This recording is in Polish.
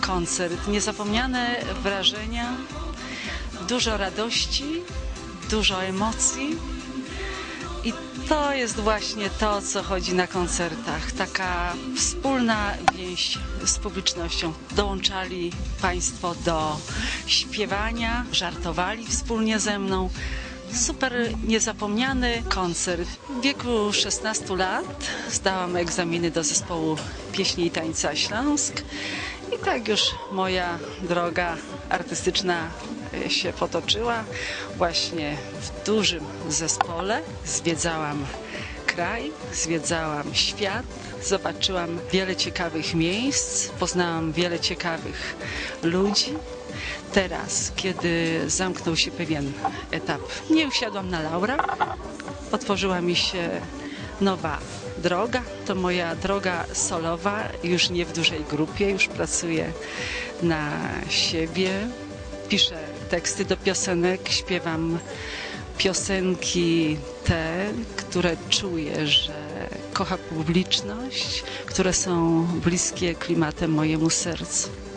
koncert, niezapomniane wrażenia, dużo radości, dużo emocji. I to jest właśnie to, co chodzi na koncertach. Taka wspólna więź z publicznością. Dołączali Państwo do śpiewania, żartowali wspólnie ze mną. Super niezapomniany koncert. W wieku 16 lat zdałam egzaminy do zespołu pieśni i tańca Śląsk. I tak już moja droga artystyczna e, się potoczyła. Właśnie w dużym zespole zwiedzałam kraj, zwiedzałam świat, zobaczyłam wiele ciekawych miejsc, poznałam wiele ciekawych ludzi. Teraz, kiedy zamknął się pewien etap, nie usiadłam na laurach, otworzyła mi się nowa droga. To moja droga solowa, już nie w dużej grupie, już pracuję na siebie. Piszę teksty do piosenek, śpiewam piosenki te, które czuję, że kocha publiczność, które są bliskie klimatem mojemu sercu.